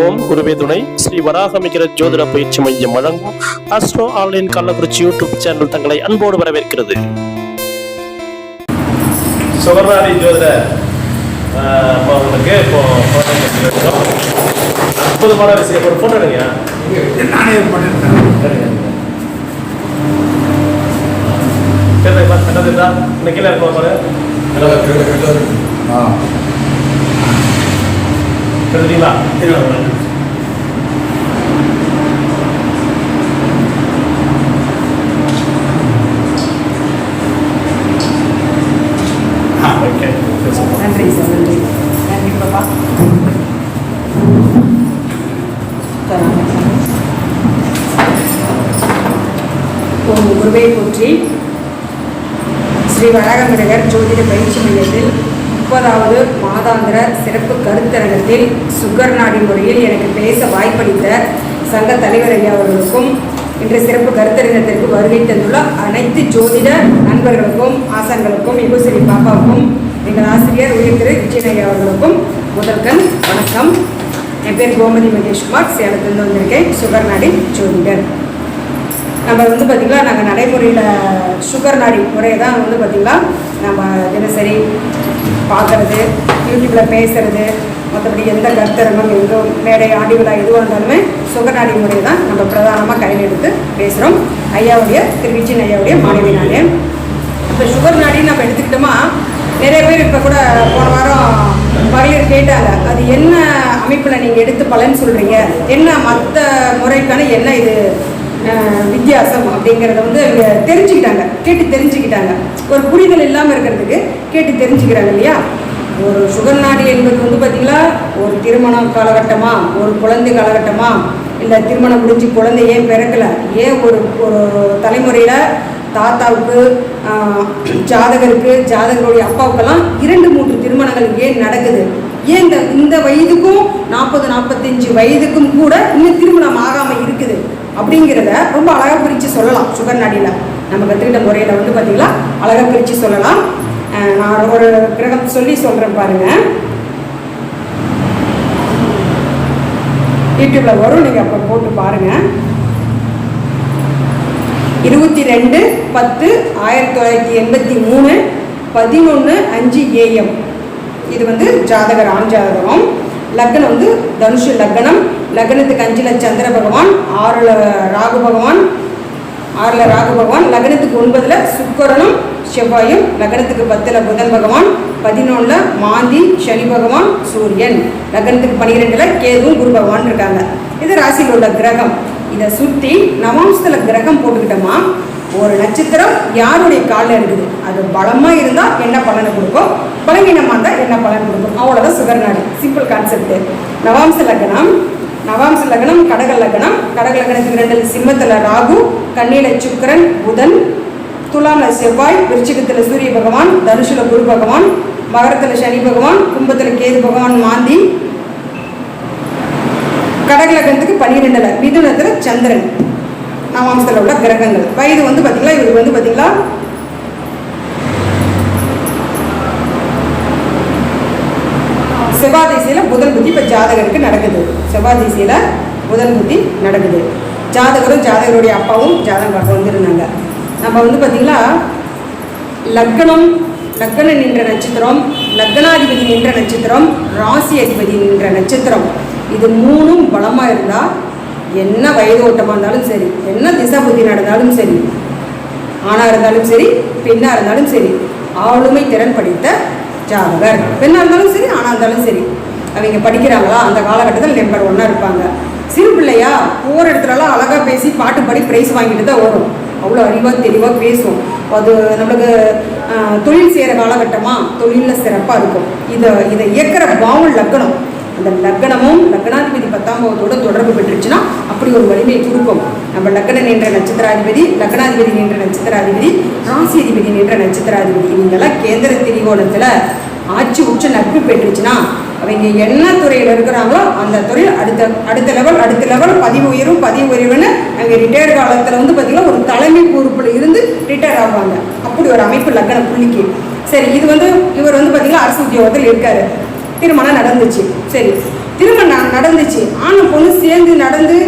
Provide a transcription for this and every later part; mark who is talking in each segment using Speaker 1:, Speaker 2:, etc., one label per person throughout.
Speaker 1: ஓம் குருவே துணை. ஸ்ரீ வராகமிகிற ஜோதிட பயிற்சி மையம் வழங்கும் astro online Kallakurichi YouTube channel தங்களை அன்போடு வரவேற்கிறது. சுகர்நாடி ஜோதிட இப்போ அற்புதமான விஷயம். ஒரு போட்டோ எடுங்க.
Speaker 2: நானே பண்ணிருக்கேன்
Speaker 1: கீழே இருக்கும் பாரு. எழுதுறீங்களா ஓகே.
Speaker 3: நன்றி சார் நன்றி. நன்றி பாப்பா. ஓம் குருவை போற்றி ஸ்ரீ வராகமிடகர் ஜோதிட பயிற்சி முப்பதாவது மாதாந்திர சிறப்பு கருத்தரங்கத்தில் சுகர் நாடி முறையில் எனக்கு பேச வாய்ப்பளித்த சங்க தலைவர் ஐயா அவர்களுக்கும் இன்று சிறப்பு கருத்தரங்கத்திற்கு வருகை தந்துள்ள அனைத்து ஜோதிட நண்பர்களுக்கும் ஆசான்களுக்கும் யுகஸ்ரீ பாப்பாவுக்கும் எங்கள் ஆசிரியர் உயர் திரு விஜயனையா அவர்களுக்கும் முதல்கண் வணக்கம். என் பேர் கோமதி மகேஷ்குமார். சேலத்திலிருந்து வந்திருக்கேன். சுகர் நாடி ஜோதிடர். நம்ம வந்து பார்த்திங்களா நாங்கள் நடைமுறையில் சுகர் நாடி முறையை தான் வந்து பார்த்திங்கன்னா நம்ம தினசரி பார்க்குறது யூடியூப்பில் பேசுகிறது மற்றபடி எந்த கருத்தரங்கம் எந்த மேடை ஆடி விழா எதுவாக இருந்தாலுமே சுகநாடி முறை முறையை தான் நம்ம பிரதானமாக கையில் எடுத்து பேசுகிறோம் ஐயாவுடைய திரு விஜயன் ஐயாவுடைய மாணவி நானே இப்போ சுகர் நாடின்னு நம்ம எடுத்துக்கிட்டோமா? நிறைய பேர் இப்போ கூட போன வாரம் மகளிர் கேட்டாங்க அது என்ன அமைப்பில் நீங்கள் எடுத்து பலன் சொல்கிறீங்க என்ன மற்ற முறைக்கான என்ன இது? வித்தியாசம் அப்படிங்கிறத வந்து அவங்க தெரிஞ்சுக்கிட்டாங்க கேட்டு தெரிஞ்சுக்கிட்டாங்க. ஒரு புரிதல் இல்லாமல் இருக்கிறதுக்கு கேட்டு தெரிஞ்சுக்கிறாங்க இல்லையா? ஒரு சுகர் நாடி என்பது வந்து பார்த்திங்களா ஒரு திருமணம் காலகட்டமா ஒரு குழந்தை காலகட்டமா இல்லை திருமணம் முடிஞ்சு குழந்தை ஏன் பிறக்கலை ஏன் ஒரு ஒரு தலைமுறையில் தாத்தாவுக்கு ஜாதகருக்கு ஜாதகருடைய அப்பாவுக்கெல்லாம் இரண்டு மூன்று திருமணங்கள் ஏன் நடக்குது? ஏன் இந்த இந்த வயதுக்கும் நாற்பது நாற்பத்தஞ்சு வயதுக்கும் கூட இன்னும் திருமணம் ஆகாமல் இருக்குது? அப்படிங்கிறத ரொம்ப அழகாக பிரித்து சொல்லலாம். சுகர் நாடியில். நம்ம கற்றுக்கிட்ட முறையில் வந்து பார்த்திங்களா அழகாக பிரித்து சொல்லலாம். நான் ஒரு கிரகம் சொல்லி சொல்கிறேன் பாருங்கள் யூடியூப்பில் வரும். நீங்கள் அப்போ போட்டு பாருங்கள் இருபத்தி ரெண்டு பத்து ஆயிரத்தி தொள்ளாயிரத்தி எண்பத்தி மூணு பதினொன்று அஞ்சு ஏஎம் இது வந்து ஜாதகர் ஆண் ஜாதகம். லக்னம் வந்து தனுஷு லக்னம். லக்னத்துக்கு அஞ்சில் சந்திர பகவான் ஆறில் ராகு பகவான் ஆறில் ராகு பகவான் லக்னத்துக்கு ஒன்பதில் சுக்கரனும் செவ்வாயும் லக்னத்துக்கு பத்தில் புதன் பகவான் பதினொன்றில் மாந்தி சனி பகவான் சூரியன். லக்னத்துக்கு பன்னிரெண்டில் கேதுவும் குரு பகவான் இருக்காங்க. இது ராசியில் உள்ள கிரகம். இதை சுற்றி நவாம்சத்தில் கிரகம் போட்டுக்கிட்டோமா ஒரு நட்சத்திரம் யாருடைய காலில் இருக்குது? அது பலமாக இருந்தால் என்ன பலனை கொடுக்கும்? பலவீனமாக இருந்தால் என்ன பலன் கொடுக்கும்? அவ்வளோதான் சுகர்நாடு சிம்பிள் கான்செப்ட் நவாம்ச லக்னம் நவாம்ச லக்னம் கடக லக்னம். கடக லக்னத்துக்கு ரெண்டு சிம்மத்தில் ராகு கண்ணியில் சுக்கரன் புதன். துலாம்ல செவ்வாய் விருச்சிகத்தில் சூரிய பகவான் தனுஷில் குரு பகவான் மகரத்தில் சனி பகவான் கும்பத்தில் கேது பகவான் மாந்தி. கடகலகத்துக்கு பன்னிரெண்டுல மிதுனத்தில் சந்திரன். நவாம்சத்தில் உள்ள கிரகங்கள். வயது வந்து பார்த்தீங்களா இவர் வந்து பார்த்தீங்களா செவ்வாய் திசையில் புதன் புத்தி இப்போ ஜாதகருக்கு நடக்குது. செவ்வாய் திசையில் புத்தி நடக்குது. ஜாதகரும் ஜாதகருடைய அப்பாவும் ஜாதகம் பார்க்க வந்திருந்தாங்க. நம்ம வந்து பார்த்தீங்களா லக்னம் லக்னம் நின்ற நட்சத்திரம் லக்னாதிபதி நின்ற நட்சத்திரம் ராசி அதிபதி நின்ற நட்சத்திரம். இது மூணும் பலமாக இருந்தால் என்ன வயது ஓட்டமாக இருந்தாலும் சரி என்ன திசை புத்தி நடந்தாலும் சரி ஆணாக இருந்தாலும் சரி பெண்ணாக இருந்தாலும் சரி ஆளுமை திறன் படித்த ஜாதகர். பெண்ணாக இருந்தாலும் சரி ஆணாக இருந்தாலும் சரி. அவங்க படிக்கிறாங்களா? அந்த காலகட்டத்தில் நம்பர் ஒன்னாக இருப்பாங்க. சிறு பிள்ளையா போகிற இடத்துலலாம் அழகாக பேசி பாட்டு பாடி ப்ரைஸ் வாங்கிட்டு தான் வரும் அவ்வளோ அறிவாக தெளிவாக பேசும். அது நம்மளுக்கு தொழில் செய்கிற காலகட்டமாக தொழிலில் சிறப்பாக இருக்கும். இதை இதை இயக்கிற பாவம் லக்கணம். அந்த லக்னமும் லக்னாதிபதி பத்தாம்பவத்தோட தொடர்பு பெற்றுச்சுன்னா அப்படி ஒரு வலிமை கொடுக்கும். நம்ம லக்னம் நின்ற நட்சத்திராதிபதி லக்னாதிபதி நின்ற நட்சத்திராதிபதி ராசி அதிபதி நின்ற நட்சத்திராதிபதி இவங்கெல்லாம் கேந்திர திரிகோணத்தில் ஆட்சி உச்ச நட்பு பெற்றுச்சுன்னா அவங்க என்ன துறையில் இருக்கிறாங்களோ அந்த துறையில் அடுத்த அடுத்த லெவல் அடுத்த லெவல் பதிவு உயரும் பதிவு உயர்வுன்னு அவங்க ரிட்டையர்டு காலத்தில் வந்து பார்த்திங்கன்னா ஒரு தலைமை பொறுப்பில் இருந்து ரிட்டையர் ஆவாங்க. அப்படி ஒரு அமைப்பு லக்கண புள்ளிக்கு. சரி இது வந்து இவர் வந்து பார்த்திங்கன்னா அரசு உத்தியோகத்தில் இருக்கார். திருமணம் நடந்துச்சு. சரி திருமணம் நடந்துச்சு. ஆணும் பொண்ணு சேர்ந்து நடந்து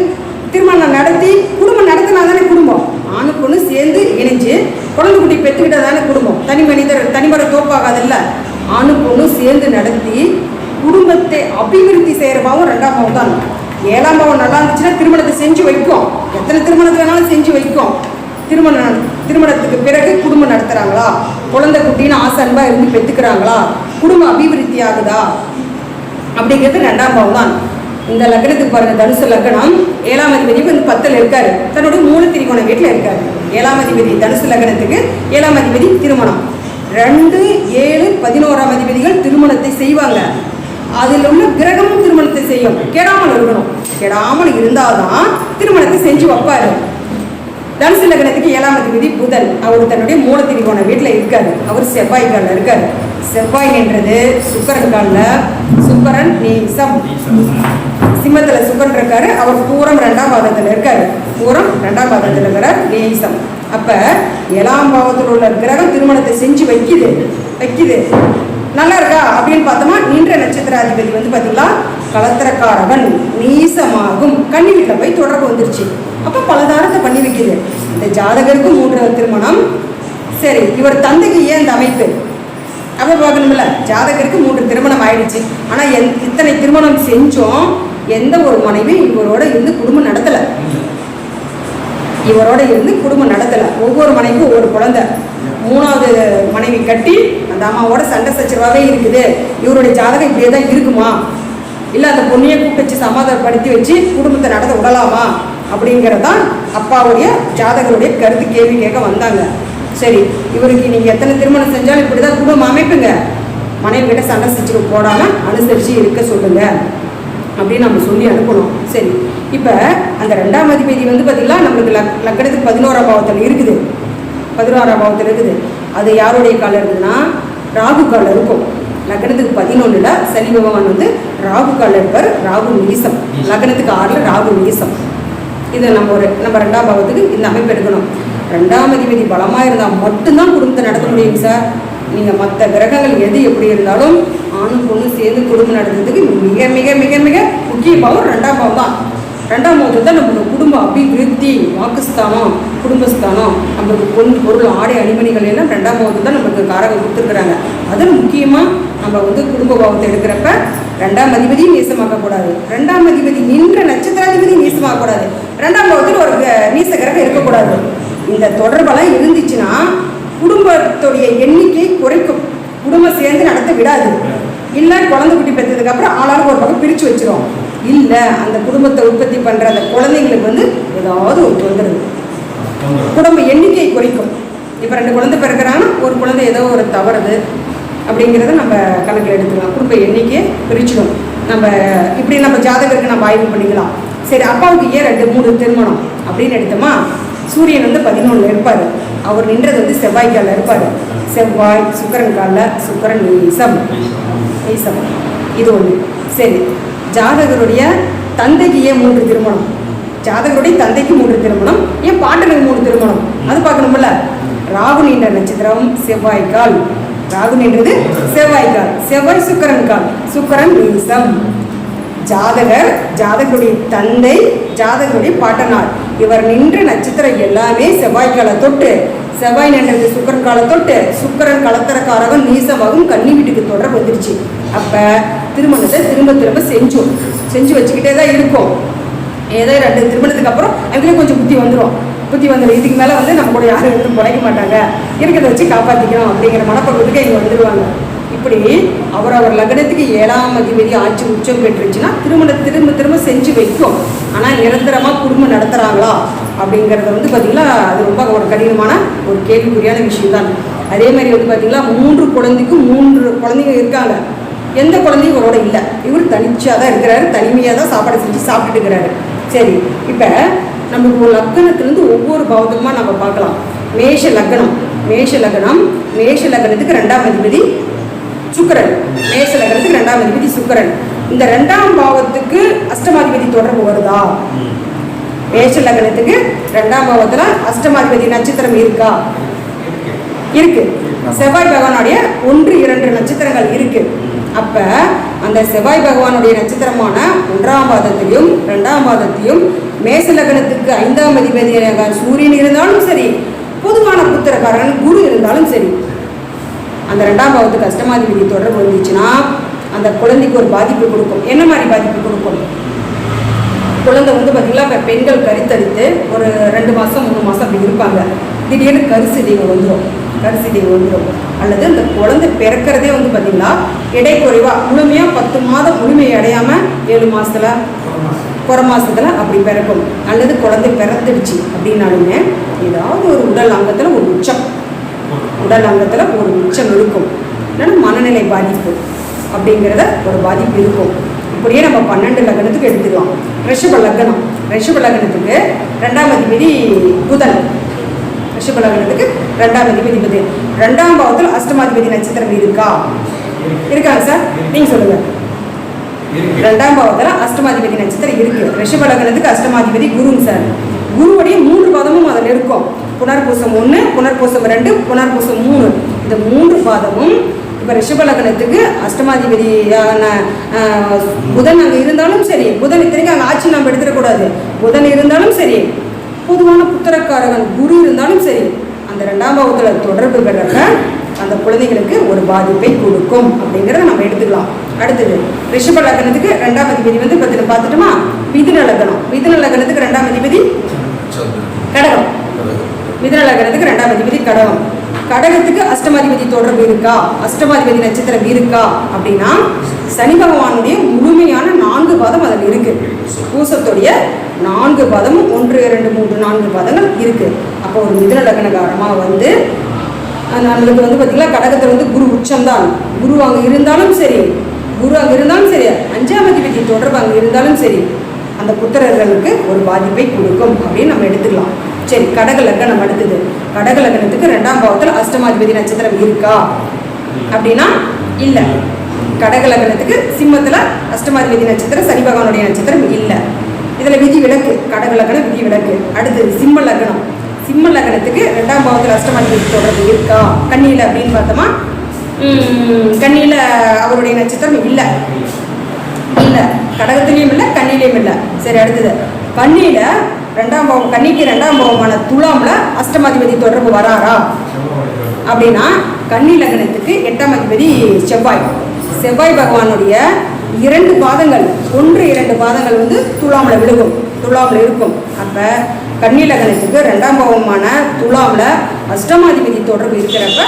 Speaker 3: திருமணம் நடத்தி குடும்பம் நடத்தினா தானே குடும்பம். ஆணு பொண்ணு சேர்ந்து இணைஞ்சு குழந்தை குட்டி பெற்றுக்கிட்டா தானே குடும்பம். தனி மனிதர் தனிமர தோப்பாகாதில்ல. ஆணு பொண்ணு சேர்ந்து நடத்தி குடும்பத்தை அபிவிருத்தி செய்கிற பாவம் ரெண்டாம் பாவம் தான். ஏழாம் பாவம் நல்லா இருந்துச்சுன்னா திருமணத்தை செஞ்சு வைக்கும் எத்தனை திருமணத்தை வேணாலும் செஞ்சு வைக்கும் திருமணம் திருமணத்துக்கு பிறகு குடும்பம் நடத்துகிறாங்களா குழந்தை குட்டின்னு ஆசை அன்பாக இருந்து பெற்றுக்கிறாங்களா குடும்பம் அபிவிருத்தி ஆகுதா? அப்படிங்கிறது ரெண்டாம் பாவம் தான். இந்த லக்னத்துக்கு பாருங்க தனுசு லக்னம் ஏழாம் அதிபதி வந்து பத்தில் இருக்காரு. தன்னோட மூணு திரிகோண வீட்டில் இருக்காரு. ஏழாம் அதிபதி தனுசு லக்னத்துக்கு ஏழாம் அதிபதி திருமணம். ரெண்டு ஏழு பதினோராம் அதிபதிகள் திருமணத்தை செய்வாங்க. அதில் உள்ள கிரகமும் திருமணத்தை செய்யும். கெடாமல் இருக்கணும். கெடாமல் இருந்தால்தான் திருமணத்தை செஞ்சு வைப்பாரு. தனுசு லக்னத்துக்கு ஏழாம் அதிபதி புதன். அவர் தன்னுடைய மூல திரிகோண வீட்டில் இருக்காரு. அவர் செவ்வாய் காலில் இருக்காரு. செவ்வாய் என்றது சுக்கரன் காலில். சுக்கரன் நீசம். சிம்மத்தில் சுக்கரன் இருக்காரு. அவர் பூரம் ரெண்டாம் பாதத்தில் இருக்காரு. பூரம் ரெண்டாம் பாதத்தில் இருக்கிறார் நீசம். அப்போ ஏழாம் பாவத்தில் உள்ள கிரகம் திருமணத்தை செஞ்சு வைக்குது. வைக்குது. நல்லா இருக்கா அப்படின்னு பார்த்தோமா நின்ற நட்சத்திராதிபதி வந்து பார்த்தீங்களா கலத்திரக்காரவன் நீசமாகும் கன்னி வீட்டில் போய் தொடர்பு வந்துருச்சு. அப்போ பலதாரத்தை பண்ணி வைக்கிது. இந்த ஜாதகருக்கு மூன்றாவது திருமணம். சரி இவர் தந்தைக்கு ஏன் இந்த அமைப்பு? அப்போ பார்க்கணும்ல ஜாதகருக்கு மூன்று திருமணம் ஆயிடுச்சு. ஆனால் எந் இத்தனை திருமணம் செஞ்சோம் எந்த ஒரு மனைவியும் இவரோட இருந்து குடும்பம் நடத்தலை. இவரோட இருந்து குடும்பம் நடத்தலை. ஒவ்வொரு மனைவிக்கும் ஒவ்வொரு குழந்தை. மூணாவது மனைவி கட்டி அந்த அம்மாவோட சண்டை சச்சரவாகவே இருக்குது. இவருடைய ஜாதகம் இப்படியே தான் இருக்குமா? இல்லை அந்த பொண்ணையை கூப்பிட்டு வச்சு சமாதானப்படுத்தி வச்சு குடும்பத்தை நடத்த விடலாமா? அப்படிங்கிறதான் அப்பாவுடைய ஜாதகருடைய கருத்து கேள்வி கேட்க வந்தாங்க. சரி இவருக்கு நீங்கள் எத்தனை திருமணம் செஞ்சாலும் இப்படி தான் குடும்பம் அமைப்புங்க. மனைவிகிட்ட சண்டை சச்சரவு போடாமல் அனுசரித்து இருக்க சொல்லுங்க. அப்படின்னு நம்ம சொல்லி அனுப்பணும். சரி இப்போ அந்த ரெண்டாம் அதிபதி வந்து பார்த்திங்கன்னா நம்மளுக்கு லக் லக்கணத்துக்கு பதினோராம் பாவத்தில் இருக்குது. பதினோராம் பாவத்தில் இருக்குது. அது யாருடைய காலம் இருக்குதுன்னா ராகு காலம் இருக்கும். லக்னத்துக்கு பதினொன்றுல சனி பகவான் வந்து ராகு காலம் இருப்பார் ராகு நீசம். லக்னத்துக்கு ஆறுல ராகு நீசம். இதை நம்ம ஒரு நம்ம ரெண்டாம் பாவத்துக்கு இந்த அமைப்பு எடுக்கணும். ரெண்டாம் அதிபதி பலமாக இருந்தால் மட்டும்தான் குடும்பத்தை நடத்த முடியும் சார். நீங்கள் மற்ற கிரகங்கள் எது எப்படி இருந்தாலும் ஆணும் பொண்ணும் சேர்ந்து குடும்பம் நடத்துறதுக்கு மிக மிக மிக மிக முக்கிய பாவம் ரெண்டாம் பாவம் தான். ரெண்டாம் தான் நம்மளோட குடும்ப அபிவிருத்தி வாக்குஸ்தானம் குடும்பஸ்தானம் நம்மளுக்கு பொன் பொருள் ஆடை அணிமணிகள் எல்லாம் ரெண்டாம் தான் நம்மளுக்கு காரகம் கொடுத்துருக்குறாங்க. அதில் முக்கியமாக நம்ம வந்து குடும்ப பாவத்தை எடுக்கிறப்ப ரெண்டாம் அதிபதியும் நீசமாக்கக்கூடாது ரெண்டாம் அதிபதி நின்ற நட்சத்திராதிபதி நீசமாகக்கூடாது ரெண்டாம் பாவத்தில் ஒரு நீசகரகம் கிரகம் இருக்கக்கூடாது. இந்த தொடர்பெல்லாம் இருந்துச்சுன்னா குடும்பத்துடைய எண்ணிக்கை குறைக்கும். குடும்பம் சேர்ந்து நடத்த விடாது. இல்லை குழந்தை குட்டி பெற்றதுக்கப்புறம் ஆளாளுக்கு ஒரு பக்கம் பிரித்து வச்சிரும். இல்லை அந்த குடும்பத்தை உற்பத்தி பண்ணுற அந்த குழந்தைங்களுக்கு வந்து ஏதாவது ஒரு தொந்தரவு. குடும்ப எண்ணிக்கை குறைக்கும். இப்போ ரெண்டு குழந்தை பிறக்கிறாங்கன்னா ஒரு குழந்தை ஏதோ ஒரு தவறுது அப்படிங்கிறத நம்ம கணக்கில் எடுத்துக்கலாம். குடும்ப எண்ணிக்கையை பிரிச்சிடும். நம்ம இப்படி நம்ம ஜாதகருக்கு நம்ம ஆய்வு பண்ணிக்கலாம். சரி அப்பாவுக்கு ஏன் ரெண்டு மூணு திருமணம் அப்படின்னு எடுத்தோமா? சூரியன் வந்து பதினொன்று இருப்பார். அவர் நின்றது வந்து செவ்வாய் காலில் இருப்பார். செவ்வாய் சுக்கரன் காலில் சுக்கரன் ஈசம் ஈசம் இது ஒன்று சரி. ஜாதகருடைய தந்தைக்கு ஏன் மூன்று திருமணம்? ஜாதகருடைய தந்தைக்கு மூன்று திருமணம் ஏன் பாட்டனுக்கு மூணு திருமணம்? அது பார்க்கணும்ல. ராகு நீண்ட நட்சத்திரம் செவ்வாய்க்கால் ராகு நின்றது செவ்வாய்க்கால் செவ்வாய் சுக்கரன் கால். சுக்கரன் நீசம் ஜாதகர் ஜாதகருடைய தந்தை ஜாதகருடைய பாட்டனார். இவர் நின்ற நட்சத்திரம் எல்லாமே செவ்வாய்க்காலை தொட்டு செவ்வாய் நின்றது சுக்கரன் காலத்தொட்டு சுக்கரன் கலத்தரக்காரகம் நீசமாகும் கன்னி வீட்டுக்கு தொடர்பு வந்துருச்சு. அப்போ திருமணத்தை திரும்ப திரும்ப செஞ்சோம். செஞ்சு வச்சுக்கிட்டே தான் இருக்கும். ஏதோ ரெண்டு திருமணத்துக்கு அப்புறம் எங்களுக்கு கொஞ்சம் புத்தி வந்துடும் புத்தி வந்துடும் இதுக்கு மேலே வந்து நம்ம கூட யாரும் எதுவும் குறைக்க மாட்டாங்க. இருக்கிறத வச்சு காப்பாற்றிக்கணும் அப்படிங்கிற மனப்பக்குவத்துக்கு இங்கே வந்துடுவாங்க இப்படி அவரவர் லக்னத்துக்கு ஏழாம் அதிபதி ஆட்சி உச்சம் பெற்றுச்சுன்னா திருமணம் திரும்ப திரும்ப செஞ்சு வைக்கும். ஆனால் நிரந்தரமாக குடும்பம் நடத்துகிறாங்களா அப்படிங்கிறத வந்து பார்த்திங்களா அது ரொம்ப ஒரு கடினமான ஒரு கேள்விக்குறியான விஷயம் தான் அதே மாதிரி வந்து பார்த்திங்கன்னா மூன்று குழந்தைக்கும் மூன்று குழந்தைங்க இருக்காங்க. எந்த குழந்தையும் இவரோட இல்லை. இவர் தனிச்சாக தான் இருக்கிறாரு தனிமையாக தான் சாப்பாடு செஞ்சு சாப்பிட்டுட்டு இருக்கிறாரு. சரி இப்போ நமக்கு ஒரு லக்கணத்துலேருந்து ஒவ்வொரு பாவத்துக்குமா நம்ம பார்க்கலாம். மேஷ லக்னம் மேஷ லக்னம் மேஷ லக்னத்துக்கு ரெண்டாம் அதிபதி சுக்கரன். மேஷலகனத்துக்கு ரெண்டாம் அதிபதி சுக்கரன். இந்த ரெண்டாம் பாவத்துக்கு அஷ்டமாதிபதி தொடர்பு வருதா? மேஷ லக்னத்துக்கு ரெண்டாம் பாவத்தில் அஷ்டமாதிபதி நட்சத்திரம் இருக்கா? இருக்கு. செவ்வாய் பகவானுடைய ஒன்று இரண்டு நட்சத்திரங்கள் இருக்கு. அப்ப அந்த செவ்வாய் பகவானுடைய நட்சத்திரமான ஒன்றாம் பாதத்தையும் ரெண்டாம் பாதத்தையும் மேச லக்னத்துக்கு ஐந்தாம் அதிபதியாக சூரியன் இருந்தாலும் சரி பொதுவான புத்திரக்காரன் குரு இருந்தாலும் சரி அந்த ரெண்டாம் கஷ்டமாதி விதி தொடர்பு வந்துச்சுன்னா அந்த குழந்தைக்கு ஒரு பாதிப்பு கொடுக்கும். என்ன மாதிரி பாதிப்பு கொடுக்கும்? குழந்தை வந்து பார்த்தீங்கன்னா இப்போ பெண்கள் கருத்தரித்து ஒரு ரெண்டு மாதம் மூணு மாதம் அப்படி இருப்பாங்க. திடீர்னு கருசிதைவு வந்துடும் கருசிதைவு வந்துடும் அல்லது அந்த குழந்தை பிறக்கிறதே வந்து பார்த்தீங்கன்னா இடைக்குறைவாக முழுமையாக பத்து மாதம் முழுமை அடையாமல் ஏழு மாதத்தில் குறை மாதத்தில் அப்படி பிறக்கும். அல்லது குழந்தை பிறந்துடுச்சு அப்படின்னாலுமே ஏதாவது ஒரு உடல் அங்கத்தில் ஒரு உச்சம். உடல் அங்கத்தில் ஒரு உச்சம் இருக்கும். இல்லைன்னா மனநிலை பாதிப்பு அப்படிங்கிறத ஒரு பாதிப்பு இருக்கும். இப்படியே நம்ம பன்னெண்டு லக்னத்துக்கு எடுத்துக்கலாம். ரிஷப லக்னம். ரிஷப லக்னத்துக்கு ரெண்டாம் அதிபதி புதன். ரிஷப லக்னத்துக்கு ரெண்டாம் அதிபதி புதன். ரெண்டாம் பாவத்தில் அஷ்டமாதிபதி நட்சத்திரம் இருக்கா? இருக்காங்க சார். நீங்கள் சொல்லுங்கள் ரெண்டாம் பாவத்துல அஷ்டமாதிபதி நட்சத்திரம் இருக்கு. ரிஷப லக்னத்துக்கு அஷ்டமாதிபதி குருங்க சார். குருவுடைய மூன்று பாதமும் அதில் இருக்கும். புனர்பூசம் ஒன்று புனர்பூசம் ரெண்டு புனர்பூசம் மூணு. இந்த மூன்று பாதமும் இப்போ ரிஷப லக்னத்துக்கு அஷ்டமாதிபதியான புதன் அங்கே இருந்தாலும் சரி புதன் இத்தனைக்கு அங்கே ஆட்சி நம்ம எடுத்துடக்கூடாது. புதன் இருந்தாலும் சரி பொதுவான புத்திரக்காரகன் குரு இருந்தாலும் சரி அந்த ரெண்டாம் பாவத்தில் தொடர்பு பெறப்ப அந்த குழந்தைகளுக்கு ஒரு பாதிப்பை கொடுக்கும் அப்படிங்கிறத நம்ம எடுத்துக்கலாம். அடுத்தது ரிஷப லக்னத்துக்கு ரெண்டாம் அதிபதி வந்து பத்தில் பார்த்துட்டோமா? மிதுன லக்னம். மிதுன லக்னத்துக்கு ரெண்டாம் அதிபதி? கடகம். மிதனலகரத்துக்கு ரெண்டாம் அதிபதி கடகம். கடகத்துக்கு அஷ்டமாதிபதி தொடர்பு இருக்கா? அஷ்டமாதிபதி நட்சத்திரம் இருக்கா? அப்படின்னா சனி பகவானுடைய முழுமையான நான்கு பாதம் அதில் இருக்கு. பூசத்துடைய நான்கு பாதமும் ஒன்று இரண்டு மூன்று நான்கு பாதங்கள் இருக்கு. அப்போ ஒரு மிதுன லக்னகாரமாக வந்து நம்மளுக்கு வந்து பார்த்தீங்கன்னா கடகத்தில் வந்து குரு உச்சம்தான். குரு அங்கே இருந்தாலும் சரி குரு அங்கே இருந்தாலும் சரி அஞ்சாம் அதிபதி தொடர்பு அங்கே இருந்தாலும் சரி அந்த புத்திரர்களுக்கு ஒரு பாதிப்பை கொடுக்கும் அப்படின்னு நம்ம எடுத்துக்கலாம். சரி கடக லக்னம் அடுத்தது. கடக லக்னத்துக்கு ரெண்டாம் பாவத்தில் அஷ்டமாதிபதி நட்சத்திரம் இருக்கா? அப்படின்னா இல்லை. கடக லக்னத்துக்கு சிம்மத்தில் அஷ்டமாதிபதி நட்சத்திரம் சனி பகவானுடைய நட்சத்திரம் இல்லை. இதில் விதி விலக்கு கடக லக்னம் விதி விளக்கு அடுத்தது சிம்ம லக்னம். சிம்ம லக்னத்துக்கு ரெண்டாம் பாவத்தில் அஷ்டமாதிபதி தொடர்பு இருக்கா? கண்ணியில் அப்படின்னு பார்த்தோமா? கண்ணியில் அவருடைய நட்சத்திரம் இல்லை. இல்லை. கடகத்திலையும் இல்லை கண்ணிலையும் இல்லை. சரி அடுத்தது. கண்ணியில ரெண்டாம் பாவம் கன்னிக்கு ரெண்டாம் பாவமான துலாம்ல அஷ்டமாதிபதி தொடர்பு வராரா? அப்படின்னா கன்னி லக்னத்துக்கு எட்டாம் அதிபதி செவ்வாய். செவ்வாய் பகவானுடைய இரண்டு பாதங்கள் ஒன்று இரண்டு பாதங்கள் வந்து துலாமில் விழுகும் துலாமில் இருக்கும். அப்போ கன்னி லக்னத்துக்கு ரெண்டாம் பாவமான துலாமில் அஷ்டமாதிபதி தொடர்பு இருக்கிறப்ப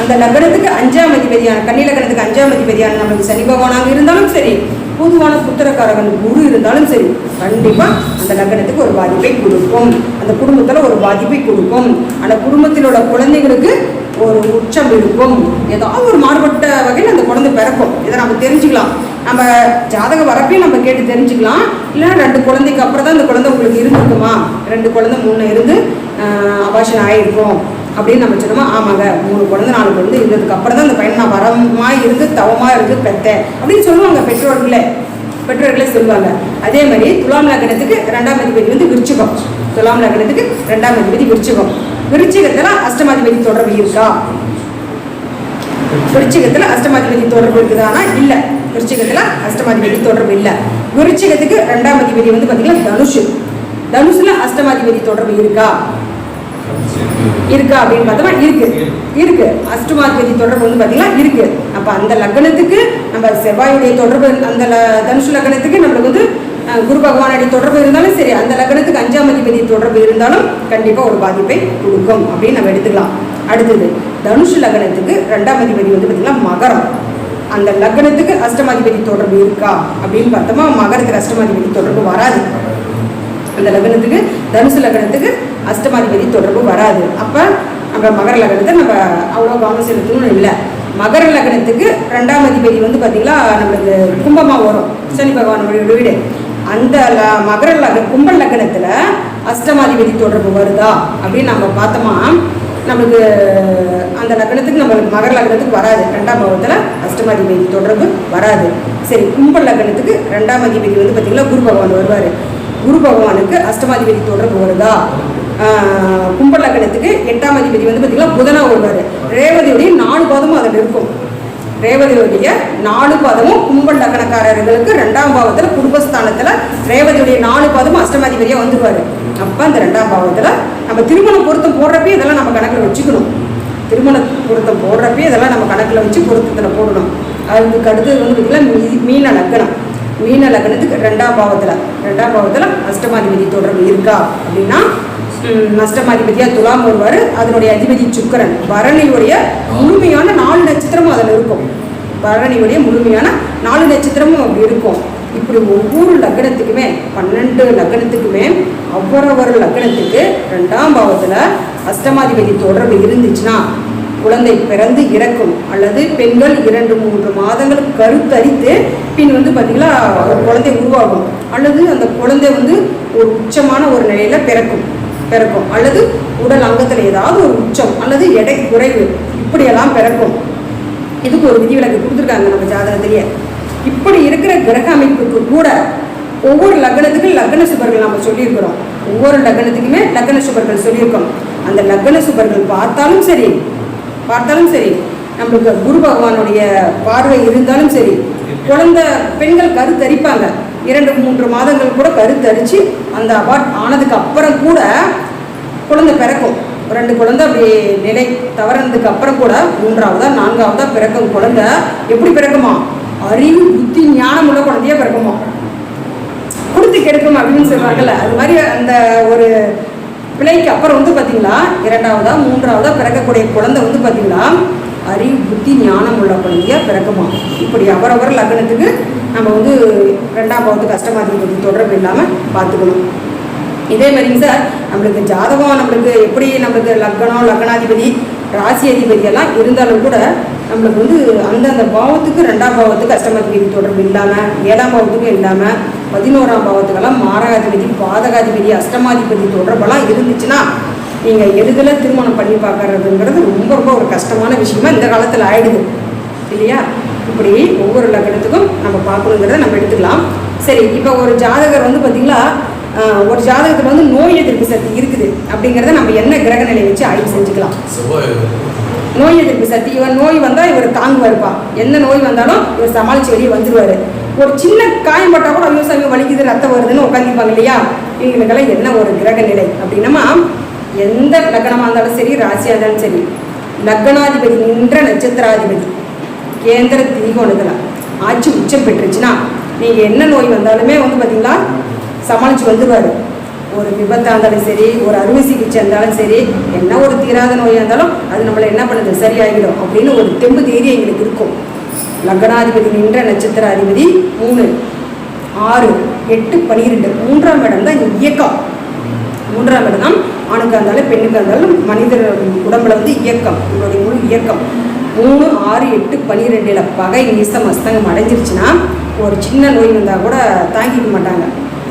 Speaker 3: அந்த லக்னத்துக்கு அஞ்சாம் அதிபதியான கன்னி லக்னத்துக்கு அஞ்சாம் அதிபதியான நம்மளுக்கு சனி பகவானாக இருந்தாலும் சரி பொதுவான புத்திரக்காரகன் குரு இருந்தாலும் சரி கண்டிப்பாக அந்த லக்னத்துக்கு ஒரு பாதிப்பை கொடுக்கும் அந்த குடும்பத்தில் ஒரு பாதிப்பை கொடுக்கும் அந்த குடும்பத்தில் உள்ள குழந்தைகளுக்கு ஒரு உச்சம் இருக்கும் ஏதாவது ஒரு மாறுபட்ட வகையில் அந்த குழந்தை பிறக்கும். இதை நம்ம தெரிஞ்சுக்கலாம். நம்ம ஜாதக வரப்பையும் நம்ம கேட்டு தெரிஞ்சுக்கலாம். இல்லை ரெண்டு குழந்தைக்கு அப்புறம் தான் அந்த குழந்தை உங்களுக்கு இருந்திருக்குமா? ரெண்டு குழந்தை மூணு இருந்து அபாஷன் ஆகிருக்கும் அப்படின்னு நம்ம சொன்னோமா ஆமாங்க மூணு குழந்தை நாலு குழந்தை இருந்ததுக்கு அப்புறம் தான் அந்த பையன் நான் வரமா இருந்து தவமாக இருந்து பெத்தேன் அப்படின்னு சொல்லுவாங்க பெற்றோர்களே. பெற்றோர்களே சொல்லுவாங்க. அதே மாதிரி துலாம் லக்னத்துக்கு ரெண்டாம் அதிபதி வந்து விருச்சிகம். துலாம் லக்னத்துக்கு ரெண்டாம் அதிபதி விருச்சிகம். விருச்சிகத்தில் அஷ்டமாதிபதி தொடர்பு இருக்கா? விருச்சிகத்தில் அஷ்டமாதிபதி தொடர்பு இருக்குதானா இல்லை. விருச்சிகத்தில் அஷ்டமாதிபதி தொடர்பு இல்லை. விருச்சிகத்துக்கு ரெண்டாம் அதிபதி வந்து பார்த்தீங்கன்னா தனுஷு தனுஷுல அஷ்டமாதிபதி தொடர்பு இருக்கா? இருக்கா அப்படின்னு பார்த்தோம்னா இருக்கு. இருக்கு. அஷ்டமாதிபதி தொடர்பு வந்து பார்த்தீங்கன்னா இருக்கு. அப்போ அந்த லக்னத்துக்கு நம்ம செவ்வாயுடைய தொடர்பு அந்த தனுஷு லக்னத்துக்கு நம்மளுக்கு வந்து குரு பகவானுடைய தொடர்பு இருந்தாலும் சரி அந்த லக்னத்துக்கு அஞ்சாம் அதிபதி தொடர்பு இருந்தாலும் கண்டிப்பாக ஒரு பாதிப்பை கொடுக்கும் அப்படின்னு நம்ம எடுத்துக்கலாம். அடுத்தது தனுஷு லக்னத்துக்கு ரெண்டாம் அதிபதி வந்து பார்த்தீங்கன்னா மகரம். அந்த லக்னத்துக்கு அஷ்டமாதிபதி தொடர்பு இருக்கா அப்படின்னு பார்த்தோமா மகரத்துக்கு அஷ்டமாதிபதி தொடர்பு வராது. அந்த லக்னத்துக்கு தனுசு லக்னத்துக்கு அஷ்டமாதிபதி தொடர்பு வராது. அப்போ நம்ம மகர லக்னத்தை நம்ம அவ்வளோ கவனம் செலுத்தணும்னு இல்லை. மகர லக்னத்துக்கு ரெண்டாம் அதிபதி வந்து பார்த்திங்களா நம்மளுக்கு கும்பமாக வரும். சனி பகவானோட வீடு. அந்த ல- மகர லக கும்ப லக்னத்தில் அஷ்டமாதிபதி தொடர்பு வருதா அப்படின்னு நம்ம பார்த்தோமா நம்மளுக்கு அந்த லக்னத்துக்கு நம்மளுக்கு மகர லக்னத்துக்கு வராது. ரெண்டாம் பாவத்தில் அஷ்டமாதிபதி தொடர்பு வராது. சரி கும்ப லக்னத்துக்கு ரெண்டாம் அதிபதி வந்து பார்த்திங்கன்னா குரு பகவான் வருவார். குரு பகவானுக்கு அஷ்டமாதிபதி தொடர்பு வருதா? ஆஹ் லக்னத்துக்கு எட்டாம் அதிபதி வந்து பார்த்திங்கன்னா புதனா வருவார். ரேவதியுடைய நாலு பாதமும் அதில் இருக்கும். ரேவதியுடைய நாலு பாதமும் கும்பல் லக்கணக்காரர்களுக்கு ரெண்டாம் பாவத்தில் குடும்பஸ்தானத்தில் ரேவதியுடைய நாலு பாதமும் அஷ்டமாதிபதியாக வந்துடுவார் அப்போ அந்த ரெண்டாம் பாவத்தில் நம்ம திருமண பொருத்தம் போடுறப்பே இதெல்லாம் நம்ம கணக்கில் வச்சுக்கணும். திருமண பொருத்தம் போடுறப்பே இதெல்லாம் நம்ம கணக்கில் வச்சு பொருத்தத்தில் போடணும். அதுக்கு அடுத்தது வந்து பார்த்திங்கன்னா மீ- மீன லக்கணம். மீன லக்கணத்துக்கு ரெண்டாம் பாவத்தில் ரெண்டாம் பாவத்தில் அஷ்டமாதிபதி தொடர்பு இருக்கா அப்படின்னா ம், அஷ்டமாதிபதியாக துலாம் வருவார். அதனுடைய அதிபதி சுக்கிரன். பரணியுடைய முழுமையான நாலு நட்சத்திரமும் அதில் இருக்கும். பரணியுடைய முழுமையான நாலு நட்சத்திரமும் அப்படி இருக்கும். இப்படி ஒவ்வொரு லக்னத்துக்குமே பன்னெண்டு லக்னத்துக்குமே ஒவ்வொரு லக்னத்துக்கு ரெண்டாம் பாவத்தில் அஷ்டமாதிபதி தொடர்பு இருந்துச்சுன்னா குழந்தை பிறந்து இறக்கும். அல்லது பெண்கள் இரண்டு மூன்று மாதங்கள் கருத்தரித்து பின் வந்து பார்த்தீங்களா ஒரு குழந்தை உருவாகும். அல்லது அந்த குழந்தை வந்து ஒரு உச்சமான ஒரு நிலையில் பிறக்கும். பிறக்கும். அல்லது உடல் அங்கத்தில் ஏதாவது ஒரு உச்சம் அல்லது எடை குறைவு இப்படியெல்லாம் பிறக்கும். இதுக்கு ஒரு விதிவிலக்கு கொடுத்துருக்காங்க நம்ம ஜாதகத்திலேயே. இப்படி இருக்கிற கிரக அமைப்புக்கு கூட ஒவ்வொரு லக்னத்துக்கும் லக்ன சுபர்கள் நம்ம சொல்லியிருக்கிறோம். ஒவ்வொரு லக்னத்துக்குமே லக்ன சுபர்கள் சொல்லியிருக்கோம். அந்த லக்ன சுபர்கள் பார்த்தாலும் சரி பார்த்தாலும் சரி நம்மளுக்கு குரு பகவானுடைய பார்வை இருந்தாலும் சரி குழந்தை பெண்கள் கருத்தரிப்பாங்க. இரண்டு மூன்று மாதங்கள் கூட கருத்தரித்து அந்த அபார்ட் ஆனதுக்கு அப்புறம் கூட குழந்தை பிறக்கும். ரெண்டு குழந்தை அப்படி நிலை தவறதுக்கு அப்புறம் கூட மூன்றாவதா நான்காவதா பிறக்கும் குழந்தை. எப்படி பிறக்குமா? அறிவு புத்தி ஞானம் உள்ள குழந்தையா பிறக்குமா? கொடுத்து கெடுக்கும் அப்படின்னு சொல்றாங்கல்ல அது மாதிரி அந்த ஒரு பிள்ளைக்கு அப்புறம் வந்து பார்த்தீங்களா இரண்டாவதா மூன்றாவதா பிறக்கக்கூடிய குழந்தை வந்து பார்த்தீங்களா அறிவு புத்தி ஞானம் உள்ள குழந்தையா பிறக்குமா? இப்படி அவரவர் லக்னத்துக்கு நம்ம வந்து ரெண்டாம் பாவத்துக்கு அஷ்டமாதிபதி தொடர்பு இல்லாமல் பார்த்துக்கணும் இதே மாதிரிங்க சார் நம்மளுக்கு ஜாதகம் நம்மளுக்கு எப்படி நம்மளுக்கு லக்னம் லக்னாதிபதி ராசி அதிபதி எல்லாம் இருந்தாலும் கூட நம்மளுக்கு வந்து அந்தந்த பாவத்துக்கு ரெண்டாம் பாவத்துக்கு அஷ்டமாதிபதி தொடர்பு இல்லாமல் ஏழாம் பாவத்துக்கும் இல்லாமல் பதினோராம் பாவத்துக்கெல்லாம் மாரகாதிபதி பாதகாதிபதி அஷ்டமாதிபதி தொடர்பெல்லாம் இருந்துச்சுன்னா நீங்கள் எளிதில் திருமணம் பண்ணி பார்க்கறதுங்கிறது ரொம்ப ரொம்ப ஒரு கஷ்டமான விஷயமா இந்த காலத்தில் ஆயிடுது. இல்லையா? இப்படி ஒவ்வொரு லக்னத்துக்கும் நம்ம பார்க்கணுங்கிறத நம்ம எடுத்துக்கலாம். சரி இப்போ ஒரு ஜாதகர் வந்து பார்த்தீங்களா ஒரு ஜாதகத்தில் வந்து நோய் எதிர்ப்பு சக்தி இருக்குது அப்படிங்கிறத நம்ம என்ன கிரக நிலையை வச்சு ஆய்வு செஞ்சுக்கலாம். நோய் எதிர்ப்பு சக்தி இவர் நோய் வந்தால் இவர் தாங்குவாருப்பா. எந்த நோய் வந்தாலும் இவர் சமாளித்து வெளியே வந்துடுவார் ஒரு சின்ன காயம் பட்டா கூட ஐயோ வலிக்குது ரத்தம் வருதுன்னு உட்காந்துப்பாங்க இல்லையா? இவங்களுக்கெல்லாம் என்ன ஒரு கிரக நிலை அப்படின்னா எந்த லக்னமாக இருந்தாலும் சரி ராசியாக இருந்தாலும் சரி லக்னாதிபதி நின்ற நட்சத்திராதிபதி. கேந்திர திரிகோணத்தில் ஆட்சி உச்சம் பெற்றுச்சுன்னா நீங்கள் என்ன நோய் வந்தாலுமே வந்து பார்த்தீங்கன்னா சமாளித்து வந்துருவார். ஒரு விபத்தாக இருந்தாலும் சரி ஒரு அறுவை சிகிச்சை இருந்தாலும் சரி என்ன ஒரு தீராத நோயாக இருந்தாலும் அது நம்மளை என்ன பண்ணுது? சரியாகிடும் அப்படின்னு ஒரு தெம்பு தைரியம் எங்களுக்கு இருக்கும். லக்னாதிபதி நின்ற நட்சத்திர அதிபதி மூணு ஆறு எட்டு பன்னிரெண்டு மூன்றாம் இடம் தான் இயக்கம். மூன்றாம் இடம் தான் ஆணுக்காக இருந்தாலும் பெண்ணுக்காக இருந்தாலும் மனிதர் உடம்புல வந்து இயக்கம். உங்களுடைய முழு இயக்கம். மூணு ஆறு எட்டு பன்னிரெண்டில் பகை நீசம் அஸ்தங்கம் அடைஞ்சிருச்சுன்னா ஒரு சின்ன நோய் வந்தால் கூட தாங்கிக்க மாட்டாங்க.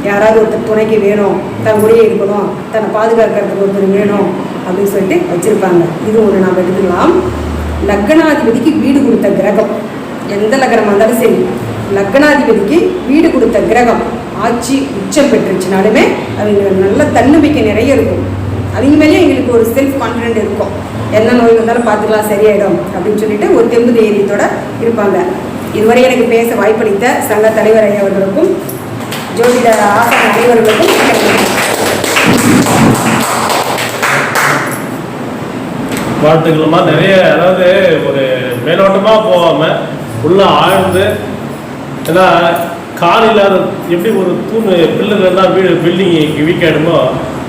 Speaker 3: யாராவது ஒருத்தர் துணைக்கு வேணும் தன் கூடயே இருக்கணும் தன்னை பாதுகாக்கிறதுக்கு ஒருத்தர் வேணும் அப்படின்னு சொல்லிட்டு வச்சுருப்பாங்க. இது ஒன்று நாம் எடுத்துக்கலாம். லக்னாதிபதிக்கு வீடு கொடுத்த கிரகம். எந்த லக்னமாக இருந்தாலும் சரி லக்னாதிபதிக்கு வீடு கொடுத்த கிரகம். ஆட்சி உச்சம் பெற்றுச்சுனாலுமே அவங்க நல்ல தன்னம்பிக்கை நிறைய இருக்கும். அவங்க மேலேயே எங்களுக்கு ஒரு செல்ஃப் கான்ஃபிடென்ட் இருக்கும். என்ன நோய் வந்தாலும் பார்த்துக்கலாம் சரியாயிடும் அப்படின்னு சொல்லிட்டு ஒரு தெம்பு தைரியத்தோட இருப்பாங்க. இதுவரை எனக்கு பேச வாய்ப்பளித்த சங்க தலைவர் ஐயா அவர்களுக்கும் ஜோதிட ஆசான் அனைவர்களுக்கும்
Speaker 1: வாழ்த்துக்களுமா. நிறைய அதாவது ஒரு மேலோட்டமாக போகாம உள்ள ஆழ்ந்து ஏன்னா கால் இல்லாத எப்படி ஒரு தூண் பில்லுங்க எல்லாம் வீடு பில்டிங் வீக்காயிடுமோ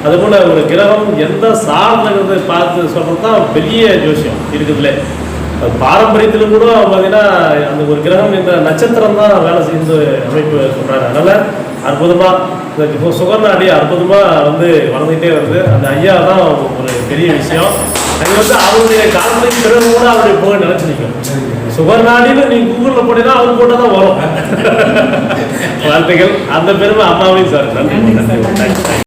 Speaker 1: அது போல ஒரு கிரகம் எந்த சார்ந்ததை பார்த்து சொல்றது தான் பெரிய ஜோசியம் இருக்குதுல. பாரம்பரியத்தில் கூட பார்த்தீங்கன்னா அந்த ஒரு கிரகம் இந்த நட்சத்திரம் தான் வேலை செய்யுது அமைப்பு சொல்றாங்க. அதனால அற்புதமா இந்த இப்போ சுகர்நாடி அற்புதமா வந்து வளர்ந்துகிட்டே வருது. அந்த ஐயா தான் ஒரு பெரிய விஷயம். அது வந்து அவருடைய காலத்துக்கு பிறகு கூட அவருடைய புகழ் நினைச்சு நிற்கும். சுகர்நாடின்னு நீ கூகுளில் போனீங்கன்னா அவர் போட்டால் தான் வரும் வாழ்த்துக்கள். அந்த பெருமை அம்மாவையும் சார். நன்றி.